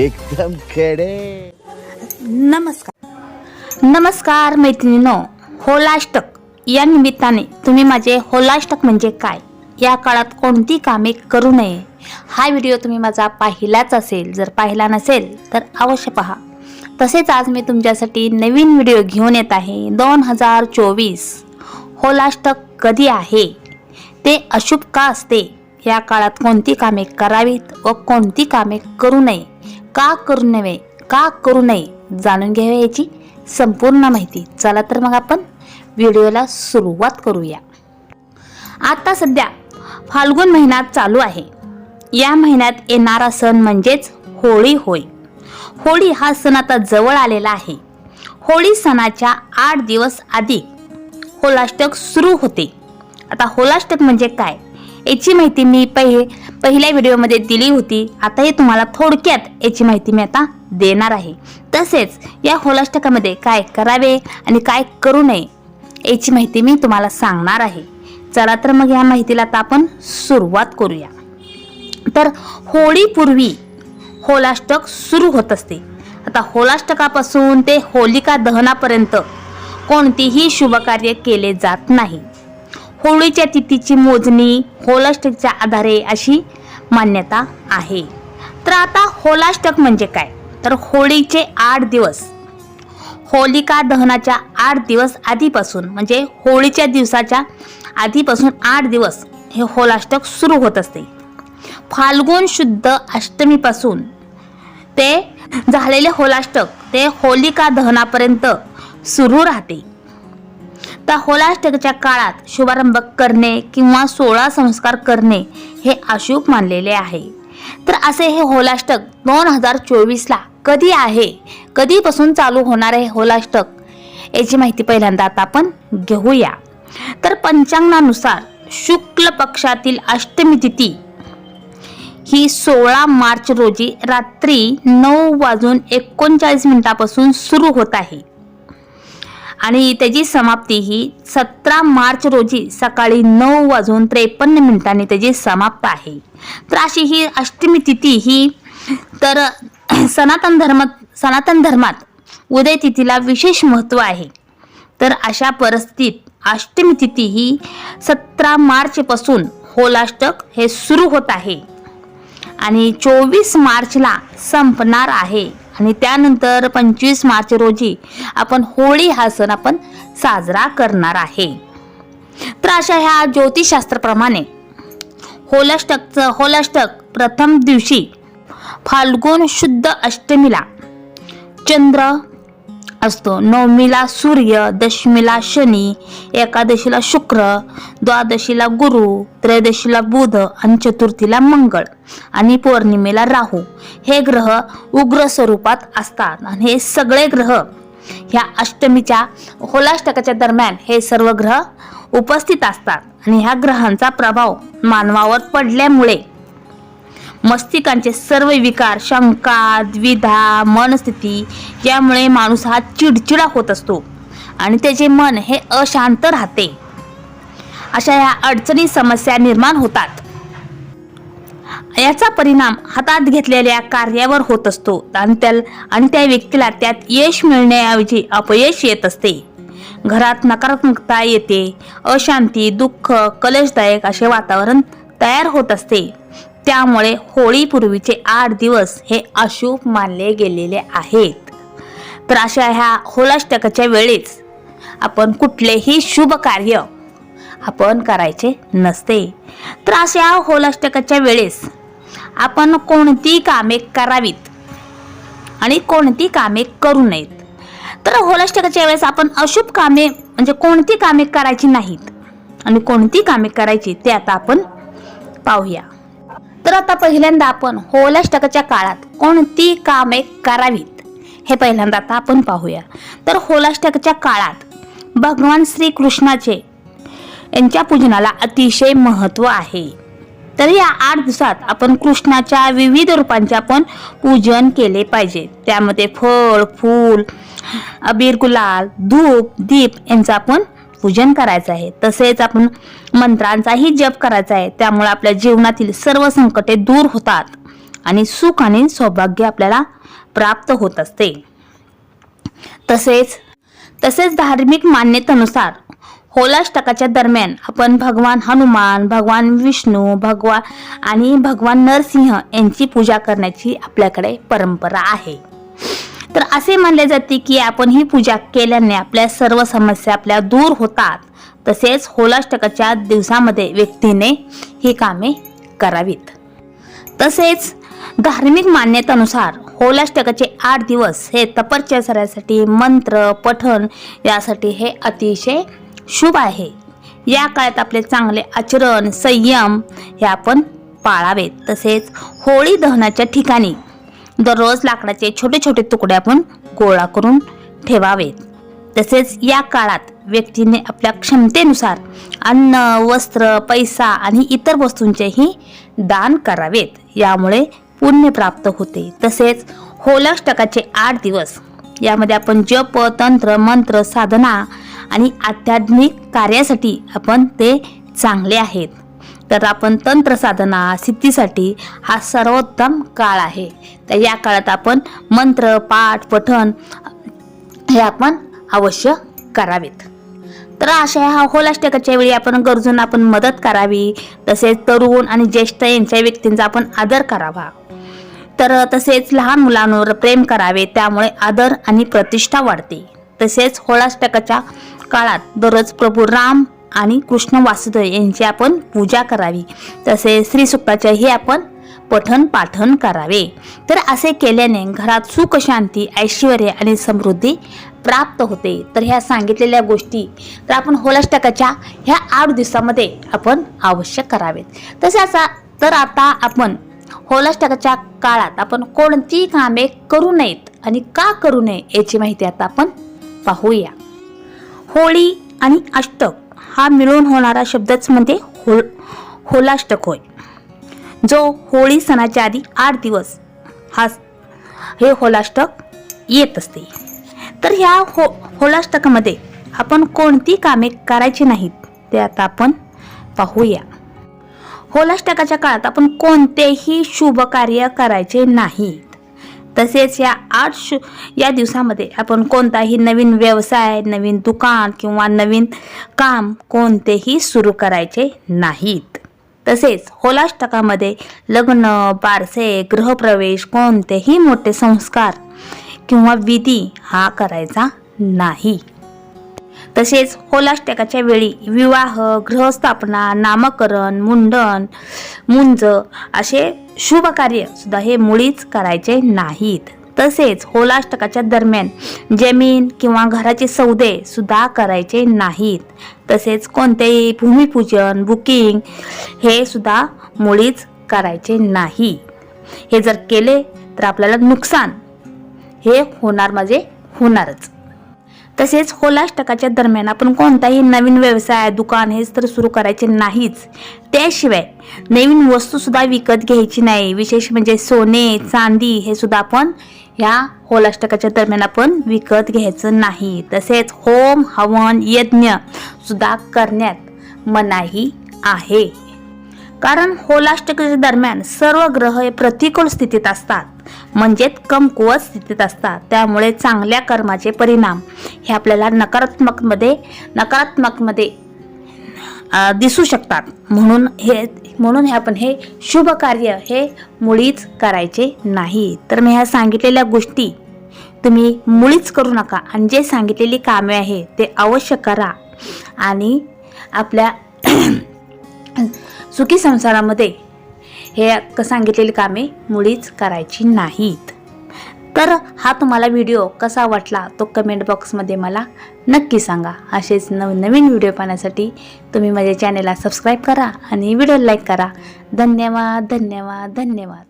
एकदम खेडे. नमस्कार. नमस्कार मैत्रिणीनो होलाष्टक या निमित्ताने तुम्ही माझे होलाष्टक म्हणजे काय? या काळात कोणती कामे करू नये? हा व्हिडिओ तुम्ही माझा पाहिलाच असेल जर पाहिला नसेल तर अवश्य पहा. तसेच आज मी तुमच्यासाठी नवीन व्हिडिओ घेऊन येत आहे. दोन हजार चोवीस. होलाष्टक कधी आहे? ते अशुभ का असते? या काळात कोणती कामे करावीत व कोणती कामे करू नये? का करू नये का करू नये जाणून घ्यावी याची संपूर्ण माहिती. चला तर मग आपण व्हिडिओला सुरुवात करूया. आता सध्या फाल्गुन महिना चालू आहे. या महिन्यात येणारा सण म्हणजेच होळी होय. होळी हा सण आता जवळ आलेला आहे. होळी सणाच्या आठ दिवस आधी होलाष्टक सुरू होते. आता होलाष्टक म्हणजे काय? याची माहिती मी पहिले पहिल्या व्हिडिओमध्ये दिली होती. आताही तुम्हाला थोडक्यात याची माहिती मी आता देणार आहे. तसेच या होलाष्टकामध्ये काय करावे आणि काय करू नये याची माहिती मी तुम्हाला सांगणार आहे. चला तर मग या माहितीला आता आपण सुरुवात करूया. तर होळीपूर्वी होलाष्टक सुरू होत असते. आता होलाष्टकापासून ते होलिका दहनापर्यंत कोणतेही शुभकार्य केले जात नाही. होळीच्या तिथीची मोजणी होलाष्टकच्या आधारे अशी मान्यता आहे. तर आता होलाष्टक म्हणजे काय? तर होळीचे आठ दिवस. होलिका दहनाच्या आठ दिवस आधीपासून म्हणजे होळीच्या दिवसाच्या आधीपासून आठ दिवस हे होलाष्टक सुरू होत असते. फाल्गुन शुद्ध अष्टमीपासून ते झालेले होलाष्टक ते होलिका दहनापर्यंत सुरू राहते. तर होलाष्टकच्या काळात शुभारंभ करणे किंवा सोळा संस्कार करणे हे अशुभ मानलेले आहे. तर असे हे होलाष्टक दोन हजार चोवीसला कधी आहे? कधीपासून चालू होणार आहे होलाष्टक? याची माहिती पहिल्यांदा आता आपण घेऊया. तर पंचांगानुसार शुक्ल पक्षातील अष्टमी तिथी ही सोळा मार्च रोजी रात्री नऊ वाजून एकोणचाळीस मिनिटापासून सुरू होत आहे. आणि त्याची समाप्ती ही सतरा मार्च रोजी सकाळी नऊ वाजून त्रेपन्न मिनिटांनी त्याची समाप्त आहे. तर अशी ही अष्टमी तिथी ही तर सनातन धर्म सनातन धर्मात उदय तिथीला विशेष महत्त्व आहे. तर अशा परिस्थितीत अष्टमी तिथी ही सतरा मार्चपासून होलाष्टक हे सुरू होत आहे. आणि चोवीस मार्चला संपणार आहे. आणि त्यानंतर पंचवीस मार्च रोजी आपण होळी हा सण आपण साजरा करणार आहे. तर अशा ह्या ज्योतिषशास्त्राप्रमाणे होलाष्टकचं होलाष्टक प्रथम दिवशी फाल्गुन शुद्ध अष्टमीला चंद्र असतो. नवमीला सूर्य दशमीला शनी एकादशीला शुक्र द्वादशीला गुरु त्रयोदशीला बुध आणि चतुर्थीला मंगळ आणि पौर्णिमेला राहू. हे ग्रह उग्र स्वरूपात असतात आणि हे सगळे ग्रह ह्या अष्टमीच्या होलाष्टकाच्या दरम्यान हे सर्व ग्रह उपस्थित असतात आणि ह्या ग्रहांचा प्रभाव मानवावर पडल्यामुळे मस्तिकांचे सर्व विकार शंका द्विधा मनस्थिती यामुळे माणूस हा चिडचिडा होत असतो आणि त्याचे मन हे अशांत राहते. अशा ह्या अडचणी समस्या निर्माण होतात. याचा परिणाम हातात घेतलेल्या कार्यावर होत असतो आणि त्या आणि त्या व्यक्तीला त्यात यश मिळण्याऐवजी अपयश येत असते. घरात नकारात्मकता येते अशांती दुःख कलशदायक असे वातावरण तयार होत असते. त्यामुळे होळीपूर्वीचे आठ दिवस हे अशुभ मानले गेलेले आहेत. तर अशा ह्या होलाष्टकाच्या वेळेस आपण कुठलेही शुभ कार्य आपण करायचे नसते. तर अशा होलाष्टकाच्या वेळेस आपण कोणती कामे करावीत आणि कोणती कामे करू नयेत? तर होलाष्टकाच्या वेळेस आपण अशुभ कामे म्हणजे कोणती कामे करायची नाहीत आणि कोणती कामे करायची ते आता आपण पाहूया. तर आता पहिल्यांदा आपण होलाष्टकाच्या काळात कोणती कामे करावीत? हे पहिल्यांदा आता आपण पाहूया. तर होलाष्टकाच्या काळात भगवान श्रीकृष्णाचे यांच्या पूजनाला अतिशय महत्त्व आहे. तर या आठ दिवसात आपण कृष्णाच्या विविध रूपांचे आपण पूजन केले पाहिजे. त्यामध्ये फळ फूल अबीर गुलाल धूप दीप यांचा आपण पूजन करायचं आहे. तसेच आपण मंत्रांचाही जप करायचा आहे. त्यामुळे आपल्या जीवनातील सर्व संकटे दूर होतात आणि सुख आणि सौभाग्य आपल्याला प्राप्त होत असते. तसेच तसेच धार्मिक मान्यतेनुसार होलाष्टकाच्या दरम्यान आपण भगवान हनुमान भगवान विष्णू भगवान आणि भगवान नरसिंह यांची पूजा करण्याची आपल्याकडे परंपरा आहे. तर असे मानले जाते की आपण ही पूजा केल्याने आपल्या सर्व समस्या आपल्या दूर होतात. तसेच होलाष्टकाच्या दिवसामध्ये व्यक्तीने ही कामे करावीत. तसेच धार्मिक मान्यतेनुसार होलाष्टकाचे आठ दिवस हे तपश्चर्यासाठी मंत्र पठण यासाठी हे अतिशय शुभ आहे. या काळात आपले चांगले आचरण संयम हे आपण पाळावेत. तसेच होळी दहनाच्या ठिकाणी दररोज लाकडाचे छोटे छोटे तुकडे आपण गोळा करून ठेवावेत. तसेच या काळात व्यक्तीने आपल्या क्षमतेनुसार अन्न वस्त्र पैसा आणि इतर वस्तूंचेही दान करावेत. यामुळे पुण्य प्राप्त होते. तसेच होलाष्टकाचे आठ दिवस यामध्ये आपण जप तंत्र मंत्र साधना आणि आध्यात्मिक कार्यासाठी आपण ते चांगले आहेत. तर आपण तंत्र साधना सिद्धीसाठी हा सर्वोत्तम काळ आहे. तर या काळात आपण मंत्र पाठ पठण हे आपण अवश्य करावेत. तर अशा ह्या होलाष्टकाच्या वेळी आपण गरजूंना आपण मदत करावी तसेच तरुण आणि ज्येष्ठ यांच्या व्यक्तींचा आपण आदर करावा. तर तसेच लहान मुलांवर प्रेम करावे त्यामुळे आदर आणि प्रतिष्ठा वाढते. तसेच होळाष्टकाच्या काळात दररोज प्रभू राम आणि कृष्ण वासुदेव यांची आपण पूजा करावी. तसेच श्रीसुक्ताचेही आपण पठन पाठन करावे. तर असे केल्याने घरात सुख शांती ऐश्वर आणि समृद्धी प्राप्त होते. तर ह्या सांगितलेल्या गोष्टी तर आपण होलाष्टकाच्या ह्या आठ दिवसामध्ये आपण आवश्यक करावेत. तसेच तर आता आपण होलाष्टकाच्या काळात आपण कोणती कामे करू नयेत आणि का करू नये याची माहिती आता आपण पाहूया. होळी आणि अष्टक हा मिळून होणारा शब्दच म्हणजे होल होलाष्टक होय. जो होळी सणाच्या आधी आठ दिवस हा हे होलाष्टक येत असते. तर ह्या हो होलाष्टकामध्ये आपण कोणती कामे करायची नाहीत ते आता आपण पाहूया. होलाष्टकाच्या काळात आपण कोणतेही शुभ कार्य करायचे नाहीत तसेच या आठ शु या दिवसामध्ये आपण कोणताही नवीन व्यवसाय नवीन दुकान किंवा नवीन काम कोणतेही सुरू करायचे नाहीत. तसेच होलाष्टकामध्ये लग्न बारसे गृहप्रवेश कोणतेही मोठे संस्कार किंवा विधी हा करायचा नाही. तसेच होलाष्टकाच्या वेळी विवाह गृहस्थापना नामकरण मुंडन मुंज असे शुभ कार्य सुद्धा हे मुळीच करायचे नाहीत. तसेच होलाष्टकाच्या दरम्यान जमीन किंवा घराचे सौदे सुद्धा करायचे नाहीत. तसेच कोणतेही भूमिपूजन बुकिंग हे सुद्धा मुळीच करायचे नाही. हे जर केले तर आपल्याला नुकसान हे होणार म्हणजे होणारच. तसेच होलाष्टकाच्या दरम्यान आपण कोणताही नवीन व्यवसाय दुकान हेच तर सुरू करायचे नाहीच. त्याशिवाय नवीन वस्तूसुद्धा विकत घ्यायची नाही. विशेष म्हणजे सोने चांदी हे सुद्धा आपण ह्या होलाष्टकाच्या दरम्यान आपण विकत घ्यायचं नाही. तसेच होम हवन यज्ञ सुद्धा करण्यात मनाही आहे. कारण होलाष्टकाच्या दरम्यान सर्व ग्रह हे प्रतिकूल स्थितीत असतात. म्हणजेच कमकुवत स्थितीत असतात. त्यामुळे चांगल्या कर्माचे परिणाम हे आपल्याला नकारात्मकमध्ये नकारात्मकमध्ये दिसू शकतात. म्हणून हे म्हणून हे आपण हे शुभ कार्य हे मुळीच करायचे नाही. तर मी ह्या सांगितलेल्या गोष्टी तुम्ही मुळीच करू नका आणि जे सांगितलेली कामे आहे ते अवश्य करा. आणि आपल्या सुखी संसारामध्ये हे सांगितलेली कामे मुळीच करायची नाहीत. तर हा तुम्हाला व्हिडिओ कसा वाटला तो कमेंट बॉक्समध्ये मला नक्की सांगा. असेच नवनवीन व्हिडिओ पाहण्यासाठी तुम्ही माझ्या चॅनेलला सबस्क्राईब करा आणि व्हिडिओ लाईक करा. धन्यवाद धन्यवाद धन्यवाद.